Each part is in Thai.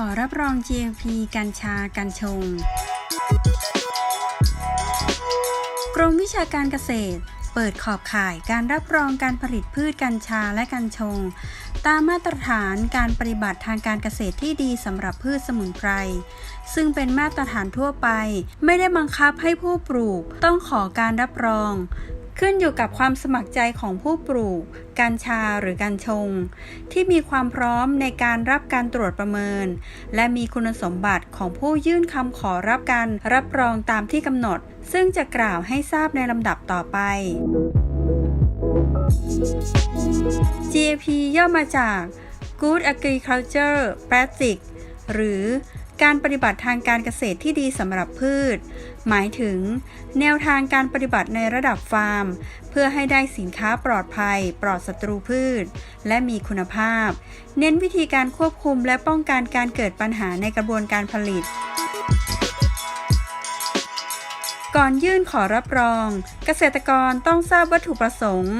ขอรับรอง GMP กัญชากัญชง กรมวิชาการเกษตร เปิดขอบข่ายการรับรองการผลิตพืชกัญชาและกัญชง ตามมาตรฐานการปฏิบัติทางการเกษตรที่ดีสำหรับพืชสมุนไพร ซึ่งเป็นมาตรฐานทั่วไป ไม่ได้บังคับให้ผู้ปลูกต้องขอการรับรอง ขึ้นอยู่กับความสมัครใจของผู้ปลูกกัญชาหรือกัญชง ที่มีความพร้อมในการรับการตรวจประเมิน และมีคุณสมบัติของผู้ยื่นคำขอรับการรับรองตามที่กำหนด ซึ่งจะกล่าวให้ทราบในลำดับต่อไป GAP ย่อมาจาก Good Agriculture Practice หรือ การปฏิบัติทางการเกษตรที่ดีสำหรับพืช หมายถึง แนวทางการปฏิบัติในระดับฟาร์ม เพื่อให้ได้สินค้าปลอดภัย ปลอดศัตรูพืช และมีคุณภาพ เน้นวิธีการควบคุมและป้องกันการเกิดปัญหาในกระบวนการผลิต ก่อนยื่นขอรับรอง เกษตรกรต้องทราบวัตถุประสงค์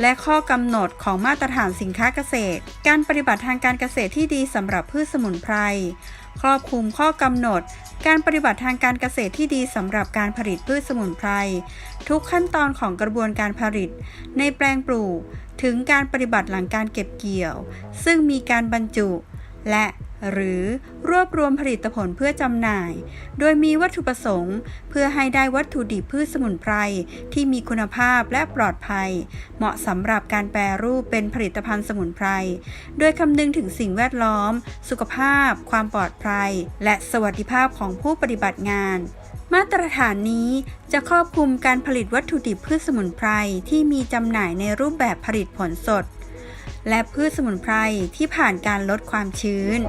และข้อกำหนดของมาตรฐานสินค้าเกษตร การปฏิบัติทางการเกษตรที่ดีสำหรับพืชสมุนไพร ครอบคลุมข้อกำหนด การปฏิบัติทางการเกษตรที่ดีสำหรับการผลิตพืชสมุนไพรทุกขั้นตอนของกระบวนการผลิต ในแปลงปลูก ถึงการปฏิบัติหลังการเก็บเกี่ยว ซึ่งมีการบรรจุ และ หรือรวบรวมผลิตผลเพื่อจำหน่าย โดยมีวัตถุประสงค์ เพื่อให้ได้วัตถุดิบพืชสมุนไพรที่มีคุณภาพและปลอดภัย เหมาะสำหรับการแปรรูปเป็นผลิตภัณฑ์สมุนไพร โดยคำนึงถึงสิ่งแวดล้อม สุขภาพ ความปลอดภัย และสวัสดิภาพของผู้ปฏิบัติงาน มาตรฐานนี้จะครอบคลุมการผลิตวัตถุดิบพืชสมุนไพรที่มีจำหน่ายในรูปแบบผลิตผลสด และพืชสมุนไพรที่ผ่านการลดความชื้น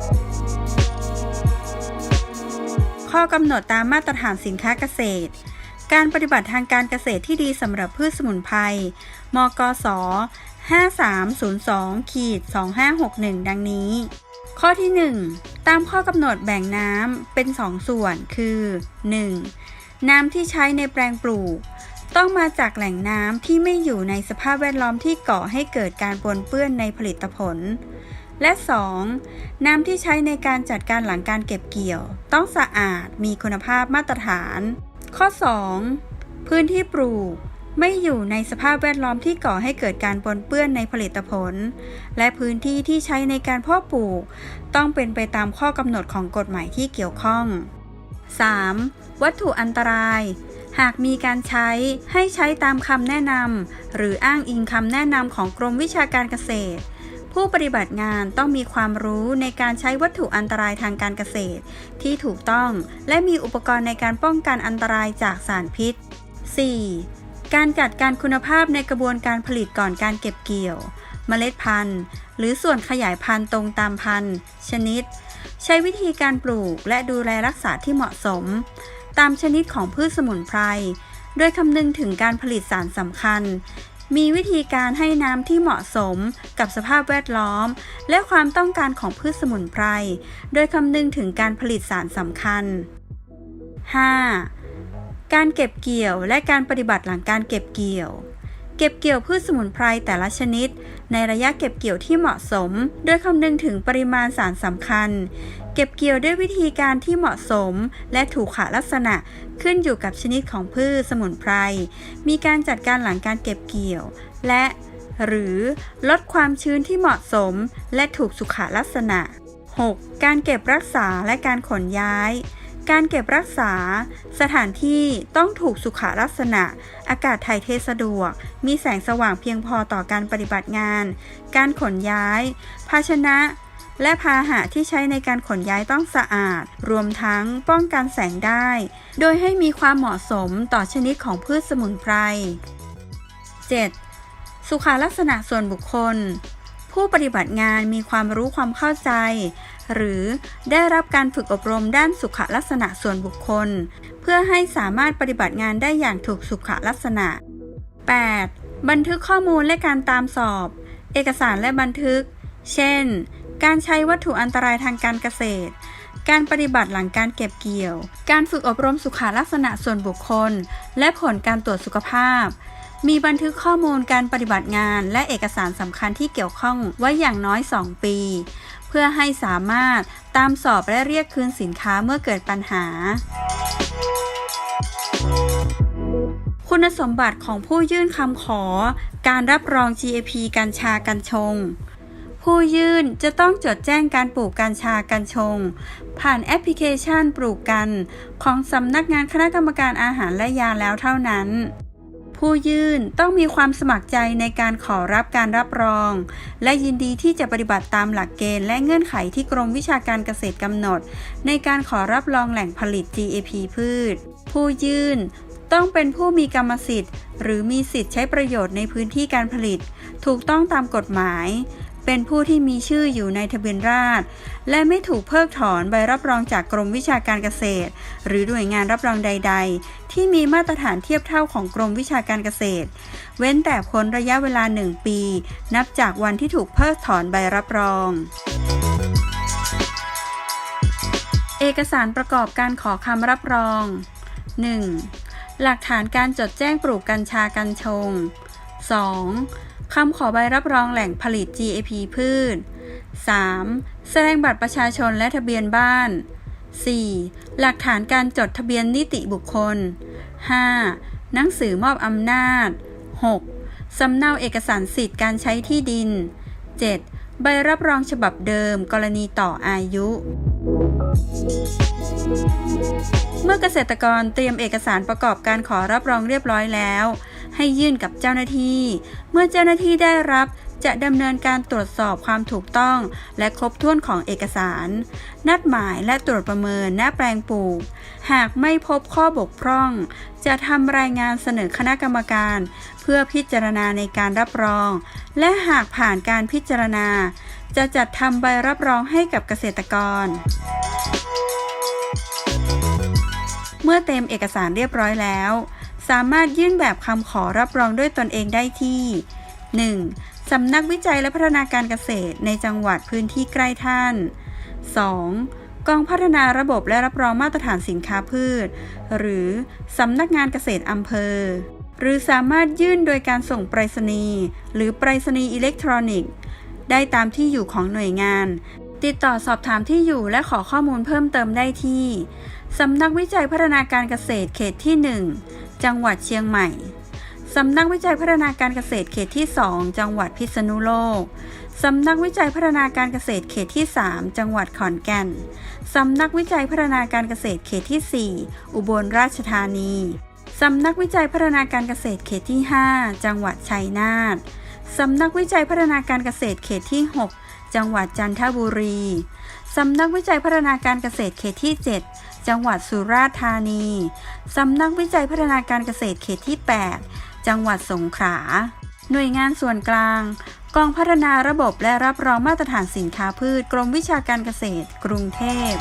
ข้อกำหนดตามมาตรฐานสินค้าเกษตร การปฏิบัติทางการเกษตรที่ดีสำหรับพืชสมุนไพร มกส 5302ขีด2561 ดังนี้ ข้อที่ 1 ตามข้อกำหนดแบ่งน้ำเป็น 2 ส่วนคือ 1. น้ำที่ใช้ในแปลงปลูก ต้องมาจากแหล่งน้ำที่ไม่อยู่ในสภาพแวดล้อมที่ก่อให้เกิดการปนเปื้อนในผลิตผล และ 2. น้ำที่ใช้ในการจัดการหลังการเก็บเกี่ยว ต้องสะอาดมีคุณภาพมาตรฐาน ข้อ 2. พื้นที่ปลูกไม่อยู่ในสภาพแวดล้อมที่ก่อให้เกิดการปนเปื้อนในผลิตผล และพื้นที่ที่ใช้ในการเพาะปลูก ต้องเป็นไปตามข้อกำหนดของกฎหมายที่เกี่ยวข้อง 3. วัตถุอันตราย หากมีการใช้ให้ใช้ตามคำแนะนำหรืออ้างอิงคำแนะนำของกรมวิชาการเกษตร ผู้ปฏิบัติงานต้องมีความรู้ในการใช้วัตถุอันตรายทางการเกษตร ที่ถูกต้องและมีอุปกรณ์ในการป้องกันอันตรายจากสารพิษ 4. การจัดการคุณภาพในกระบวนการผลิตก่อนการเก็บเกี่ยว เมล็ดพันธุ์ หรือส่วนขยายพันธุ์ตรงตามพันธุ์ ชนิด ใช้วิธีการปลูกและดูแลรักษาที่เหมาะสม ตามชนิดของพืชสมุนไพร โดยคำนึงถึงการผลิตสารสำคัญ มีวิธีการให้น้ำที่เหมาะสมกับสภาพแวดล้อม และความต้องการของพืชสมุนไพร โดยคำนึงถึงการผลิตสารสำคัญ 5. การเก็บเกี่ยวและการปฏิบัติหลังการเก็บเกี่ยว เก็บเกี่ยวพืชสมุนไพรแต่ละชนิด ในระยะเก็บเกี่ยวที่เหมาะสม โดยคำนึงถึงปริมาณสารสำคัญ เก็บเกี่ยวด้วยวิธีการที่เหมาะสม และถูกขลักษณะขึ้นอยู่กับชนิดของพืชสมุนไพร มีการจัดการหลังการเก็บเกี่ยว และหรือลดความชื้นที่เหมาะสม และถูกสุขลักษณะ 6. การเก็บรักษาและการขนย้าย การเก็บรักษา สถานที่ต้องถูกสุขลักษณะ อากาศถ่ายเทสะดวก มีแสงสว่างเพียงพอต่อการปฏิบัติงาน การขนย้าย ภาชนะ และพาหะที่ใช้ในการขนย้ายต้องสะอาด รวมทั้งป้องกันแสงได้ โดยให้มีความเหมาะสมต่อชนิดของพืชสมุนไพร 7. สุขลักษณะส่วนบุคคล ผู้ปฏิบัติงานมีความรู้ความเข้าใจ หรือได้รับการฝึกอบรมด้านสุขลักษณะส่วนบุคคล เพื่อให้สามารถปฏิบัติงานได้อย่างถูกสุขลักษณะ 8. บันทึกข้อมูลและการตามสอบ เอกสารและบันทึก เช่น การใช้วัตถุอันตรายทางการเกษตร การปฏิบัติหลังการเก็บเกี่ยว การฝึกอบรมสุขลักษณะส่วนบุคคล และผลการตรวจสุขภาพ มีบันทึกข้อมูลการปฏิบัติงาน และเอกสารสำคัญที่เกี่ยวข้องไว้อย่างน้อย 2 ปี เพื่อให้สามารถตามสอบและเรียกคืนสินค้าเมื่อเกิดปัญหา คุณสมบัติของผู้ยื่นคำขอ การรับรอง GAP กัญชากัญชง ผู้ยื่นจะต้องจดแจ้งการปลูกกัญชากัญชง ผ่านแอปพลิเคชันปลูกกัน ของสำนักงานคณะกรรมการอาหารและยาแล้วเท่านั้น ผู้ยื่นต้องมีความสมัครใจในการขอรับการรับรอง และยินดีที่จะปฏิบัติตามหลักเกณฑ์และเงื่อนไขที่กรมวิชาการเกษตรกำหนด ในการขอรับรองแหล่งผลิต GAP พืช ผู้ยื่นต้องเป็นผู้มีกรรมสิทธิ์ หรือมีสิทธิ์ใช้ประโยชน์ในพื้นที่การผลิต ถูกต้องตามกฎหมาย เป็นผู้ที่มีชื่ออยู่ในทะเบียนราษฎรและไม่ถูกเพิกถอนใบรับรองจากกรมวิชาการเกษตร หรือหน่วยงานรับรองใด ๆ ที่มีมาตรฐานเทียบเท่าของกรมวิชาการเกษตร เว้นแต่พ้นระยะเวลา 1 ปี นับจากวันที่ถูกเพิกถอนใบรับรองเอกสารประกอบการขอคำรับรอง 1. หลักฐานการจดแจ้งปลูกกัญชากัญชง 2. คำขอใบรับรองแหล่งผลิต GAP พืช 3. แสดงบัตรประชาชนและทะเบียนบ้าน 4. หลักฐานการจดทะเบียนนิติบุคคล 5. หนังสือมอบอำนาจ 6. สำเนาเอกสารสิทธิ์การใช้ที่ดิน 7. ใบรับรองฉบับเดิมกรณีต่ออายุ เมื่อเกษตรกรเตรียมเอกสารประกอบการขอรับรองเรียบร้อยแล้ว ให้ยื่นกับเจ้าหน้าที่ เมื่อเจ้าหน้าที่ได้รับจะดำเนินการตรวจสอบความถูกต้องและครบถ้วนของเอกสาร นัดหมายและตรวจประเมินหน้าแปลงปลูก หากไม่พบข้อบกพร่อง จะทำรายงานเสนอคณะกรรมการ เพื่อพิจารณาในการรับรอง และหากผ่านการพิจารณา จะจัดทำใบรับรองให้กับเกษตรกรเมื่อเต็มเอกสารเรียบร้อยแล้ว สามารถยื่นแบบคำขอรับรองด้วยตนเองได้ที่ 1. สำนักวิจัยและพัฒนาการเกษตรในจังหวัดพื้นที่ใกล้ท่าน 2. กองพัฒนาระบบและรับรองมาตรฐานสินค้าพืช หรือสำนักงานเกษตรอำเภอ หรือสามารถยื่นโดยการส่งไปรษณีย์หรือไปรษณีย์อิเล็กทรอนิกส์ ได้ตามที่อยู่ของหน่วยงาน ติดต่อสอบถามที่อยู่และขอข้อมูลเพิ่มเติมได้ที่สำนักวิจัยพัฒนาการเกษตรเขตที่ 1 จังหวัดเชียงใหม่สำนักวิจัยพัฒนาการเกษตรเขตที่ 2 จังหวัดพิษณุโลก สำนักวิจัยพัฒนาการเกษตรเขตที่ 3 จังหวัดขอนแก่น สำนักวิจัยพัฒนาการเกษตรเขตที่ 4 อุบลราชธานี สำนักวิจัยพัฒนาการเกษตรเขตที่ 5 จังหวัดชัยนาท สำนักวิจัยพัฒนาการเกษตรเขตที่ 6 จังหวัดจันทบุรี สำนักวิจัยพัฒนาการเกษตรเขตที่ 7 จังหวัดสุราษฎร์ธานีสำนักวิจัยพัฒนาการเกษตรเขตที่ 8 จังหวัดสงขลา หน่วยงานส่วนกลาง กองพัฒนาระบบและรับรองมาตรฐานสินค้าพืช กรมวิชาการเกษตร กรุงเทพ